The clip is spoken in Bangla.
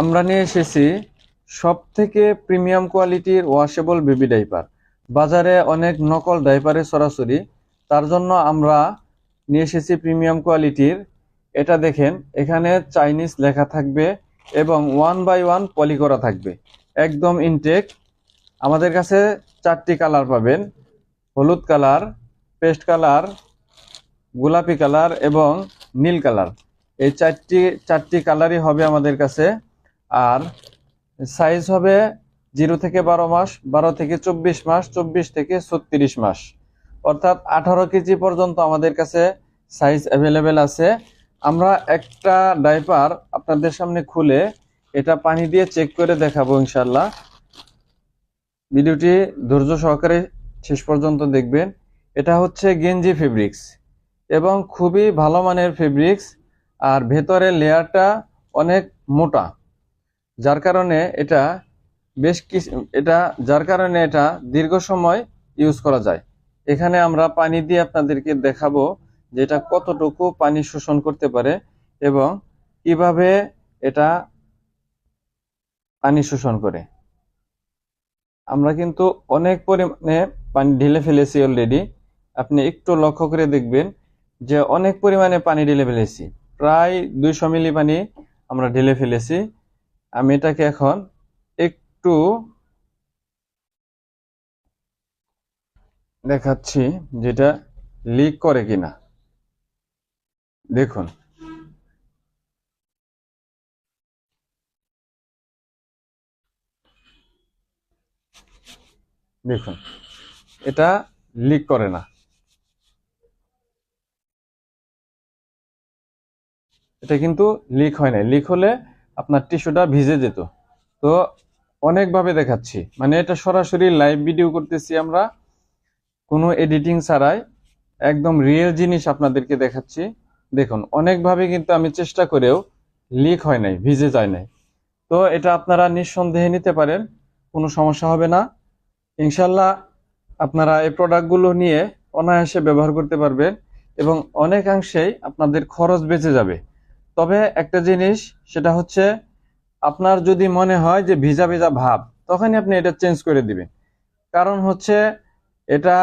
আমরা নিয়ে এসেছি সব থেকে প্রিমিয়াম কোয়ালিটির ওয়াশেবল বেবি ডাইপার। বাজারে অনেক নকল ডাইপারে সরাসরি। তার জন্য আমরা নিয়ে এসেছি প্রিমিয়াম কোয়ালিটির। এটা দেখেন, এখানে চাইনিজ লেখা থাকবে এবং ওয়ান বাই ওয়ান পলি করা থাকবে। একদম ইনটেক। আমাদের কাছে চারটি কালার পাবেন। হলুদ কালার, পেস্ট কালার, গোলাপি কালার এবং নীল কালার। এই চারটি চারটি কালারই হবে আমাদের কাছে। আর সাইজ হবে জিরো থেকে বারো মাস, বারো থেকে চব্বিশ মাস, চব্বিশ থেকে ছত্রিশ মাস। অর্থাৎ আঠারো কেজি পর্যন্ত আমাদের কাছে সাইজ অ্যাভেলেবেল আছে। আমরা একটা ডাইপার আপনাদের সামনে খুলে এটা পানি দিয়ে চেক করে দেখাবো ইনশাল্লাহ ভিডিওটি ধৈর্য সহকারে শেষ পর্যন্ত দেখবেন। এটা হচ্ছে গেঞ্জি ফেব্রিক্স এবং খুবই ভালো মানের ফেব্রিক্স আর ভেতরে লেয়ারটা অনেক মোটা। যার কারণে এটা বেশ কিছু এটা যার কারণে এটা দীর্ঘ সময় ইউজ করা যায়। এখানে আমরা পানি দিয়ে আপনাদেরকে দেখাবো যে এটা কতটুকু পানি শোষণ করতে পারে এবং কীভাবে এটা পানি শোষণ করে। আমরা কিন্তু অনেক পরিমাণে পানি ঢেলে ফেলেছি অলরেডি আপনি একটু লক্ষ্য করে দেখবেন যে অনেক পরিমাণে পানি ঢেলে ফেলেছি। প্রায় দুইশো মিলি পানি আমরা ঢেলে ফেলেছি। আমি এটাকে এখন একটু দেখাচ্ছি যেটা লিক করে কিনা। দেখুন। দেখুন, এটা লিক করে না। এটা কিন্তু লিক হয় না লিক হলে আপনার টিস্যুটা ভিজে যেত। তো অনেকভাবে দেখাচ্ছি। মানে এটা সরাসরি লাইভ ভিডিও করতেছি আমরা। কোনো এডিটিং ছাড়াই একদম রিয়েল জিনিস আপনাদেরকে দেখাচ্ছি। দেখুন, অনেকভাবে কিন্তু আমি চেষ্টা করেও লিক হয় নাই, ভিজে যায় নাই। তো এটা আপনারা নিঃসন্দেহে নিতে পারেন, কোনো সমস্যা হবে না। ইনশাল্লাহ আপনারা এই প্রোডাক্টগুলো নিয়ে অনায়াসে ব্যবহার করতে পারবেন এবং অনেকাংশেই আপনাদের খরচ বেঁচে যাবে। তবে একটা জিনিস, সেটা হচ্ছে আপনার যদি মনে হয় যে ভিজা ভিজা ভাব, তখনই আপনি এটা চেঞ্জ করে দিবেন। কারণ হচ্ছে এটা